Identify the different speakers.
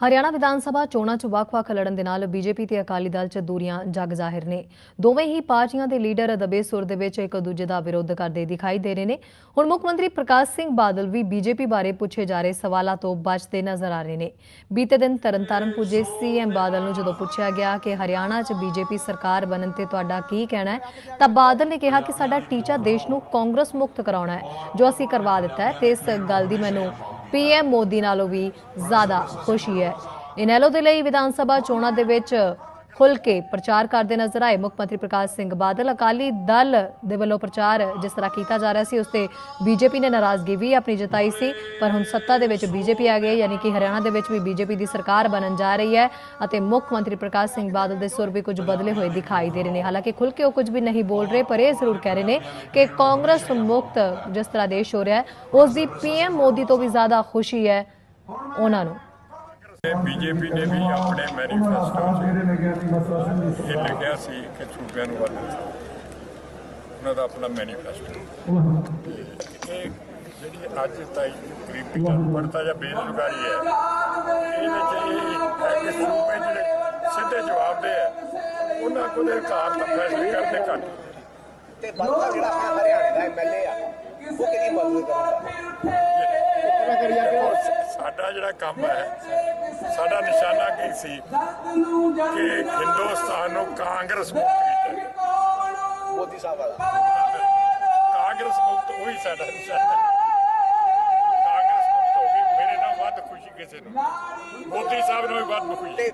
Speaker 1: ਹਰਿਆਣਾ ਵਿਧਾਨ ਸਭਾ ਚੋਣਾਂ 'ਚ ਵੱਖ-ਵੱਖ ਲੜਨ ਦੇ ਨਾਲ ਬੀਜੇਪੀ ਤੇ ਅਕਾਲੀ ਦਲ 'ਚ ਦੂਰੀਆਂ ਜਗ ਜ਼ਾਹਿਰ ਨੇ। ਦੋਵੇਂ ਹੀ ਪਾਰਟੀਆਂ ਦੇ ਲੀਡਰ ਦਬੇ ਸੁਰ ਦੇ ਵਿੱਚ ਇੱਕ ਦੂਜੇ ਦਾ ਵਿਰੋਧ ਕਰਦੇ ਦਿਖਾਈ ਦੇ ਰਹੇ ਨੇ। ਹੁਣ ਮੁੱਖ ਮੰਤਰੀ ਪ੍ਰਕਾਸ਼ ਸਿੰਘ ਬਾਦਲ ਵੀ ਬੀਜੇਪੀ ਬਾਰੇ ਪੁੱਛੇ ਜਾ ਰਹੇ ਸਵਾਲਾਂ ਤੋਂ ਬਚਦੇ ਨਜ਼ਰ ਆ ਰਹੇ ਨੇ। ਬੀਤੇ ਦਿਨ ਤਰਨਤਾਰਨ ਪੁੱਜੇ ਸੀਐਮ ਬਾਦਲ ਨੂੰ ਜਦੋਂ ਪੁੱਛਿਆ ਗਿਆ ਕਿ ਹਰਿਆਣਾ 'ਚ ਬੀਜੇਪੀ ਸਰਕਾਰ ਬਣਨ ਤੇ ਤੁਹਾਡਾ ਕੀ ਕਹਿਣਾ ਹੈ, ਤਾਂ ਬਾਦਲ ਨੇ ਕਿਹਾ ਕਿ ਸਾਡਾ ਟੀਚਾ ਦੇਸ਼ ਨੂੰ ਕਾਂਗਰਸ ਮੁਕਤ ਕਰਾਉਣਾ ਹੈ, ਜੋ ਅਸੀਂ ਕਰਵਾ ਦਿੱਤਾ ਹੈ। ਤੇ ਇਸ ਗੱਲ ਦੀ ਮੈਨੂੰ ਪੀਐਮ ਮੋਦੀ ਨਾਲੋਂ ਵੀ ਜ਼ਿਆਦਾ ਖੁਸ਼ੀ ਹੈ। ਇਨੈਲੋ ਦੇ ਲਈ ਵਿਧਾਨ ਸਭਾ ਚੋਣਾਂ ਦੇ ਵਿੱਚ ਖੁੱਲ ਕੇ ਪ੍ਰਚਾਰ ਕਰਦੇ ਨਜ਼ਰ ਆਏ। ਮੁੱਖ ਮੰਤਰੀ ਪ੍ਰਕਾਸ਼ ਸਿੰਘ ਬਾਦਲ ਅਕਾਲੀ ਦਲ ਦੇ ਵੱਲੋਂ ਪ੍ਰਚਾਰ ਜਿਸ ਤਰ੍ਹਾਂ ਕੀਤਾ ਜਾ ਰਿਹਾ ਸੀ, ਉਸ ਤੇ ਬੀਜੇਪੀ ਨੇ ਨਾਰਾਜ਼ਗੀ ਵੀ ਆਪਣੀ ਜਤਾਈ ਸੀ। ਪਰ ਹੁਣ ਸੱਤਾ ਦੇ ਵਿੱਚ ਬੀਜੇਪੀ ਆ ਗਈ ਯਾਨੀ ਕਿ ਹਰਿਆਣਾ ਦੇ ਵਿੱਚ ਵੀ ਬੀਜੇਪੀ ਦੀ ਸਰਕਾਰ ਬਣਨ ਜਾ ਰਹੀ ਹੈ ਅਤੇ ਮੁੱਖ ਮੰਤਰੀ ਪ੍ਰਕਾਸ਼ ਸਿੰਘ ਬਾਦਲ ਦੇ ਸੁਰ ਵੀ ਕੁਝ ਬਦਲੇ ਹੋਏ ਦਿਖਾਈ ਦੇ ਰਹੇ ਨੇ। ਹਾਲਾਂਕਿ ਖੁੱਲ ਕੇ ਉਹ ਕੁਝ ਵੀ ਨਹੀਂ ਬੋਲ ਰਹੇ, ਪਰ ਇਹ ਜ਼ਰੂਰ ਕਹਿ ਰਹੇ ਨੇ ਕਿ ਕਾਂਗਰਸ ਮੁਕਤ ਜਿਸ ਤਰ੍ਹਾਂ ਦੇਸ਼ ਹੋ ਰਿਹਾ ਹੈ, ਉਸ ਦੀ ਪੀਐਮ ਮੋਦੀ ਤੋਂ ਵੀ ਜ਼ਿਆਦਾ ਖੁਸ਼ੀ ਹੈ ਉਹਨਾਂ ਨੂੰ।
Speaker 2: ਬੀਜੇਪੀ ਨੇ ਵੀ ਆਪਣੇ ਮੈਨੀਫੈਸਟੋ 'ਚ ਇਹ ਲਿਖਿਆ ਸੀ ਕਿ ਸੂਬਿਆਂ ਨੂੰ ਬਦਲ ਉਹਨਾਂ ਦਾ ਆਪਣਾ ਮੈਨੀਫੈਸਟੋ ਇਹ ਜਿਹੜੀ ਅੱਜ ਤਾਈ ਗਰੀਬੀ ਅਨਪੜ੍ਹਤਾ ਜਾਂ ਬੇਰੁਜ਼ਗਾਰੀ ਹੈ, ਇਹਦੇ 'ਚ ਇਹ ਹੈ ਕਿ ਸੂਬੇ ਜਿਹੜੇ ਸਿੱਧੇ ਜਵਾਬਦੇ ਹੈ, ਉਹਨਾਂ ਕੋਲ ਅਧਿਕਾਰ ਤਾਂ ਫੈਸਲੇ ਕਰਦੇ ਘੱਟ।
Speaker 3: ਤੇ ਬਾਦਲ ਜਿਹੜਾ ਆਪਣਾ ਦਾ ਐਮਐਲਏ ਆ, ਉਹ ਕਿਹਦੀ ਮਦਦ ਕਰੂਗਾ
Speaker 2: ਸਾਡਾ ਜਿਹੜਾ ਕੰਮ ਹੈ ਸਾਡਾ ਨਿਸ਼ਾਨਾ ਕੀ ਸੀ ਕਿ ਹਿੰਦੁਸਤਾਨ ਨੂੰ ਕਾਂਗਰਸ ਮੁਕਤ ਕੀਤਾ।
Speaker 3: ਮੋਦੀ ਸਾਹਿਬ ਵਾਲਾ
Speaker 2: ਕਾਂਗਰਸ ਮੁਕਤ ਉਹੀ ਸਾਡਾ ਨਿਸ਼ਾਨਾ। ਕਾਂਗਰਸ ਮੁਕਤ ਹੋ ਗਈ ਮੇਰੇ ਨਾਲ ਵੱਧ ਖੁਸ਼ੀ ਕਿਸੇ ਨੂੰ ਮੋਦੀ ਸਾਹਿਬ ਨੂੰ ਵੀ ਵੱਧ ਖੁਸ਼ੀ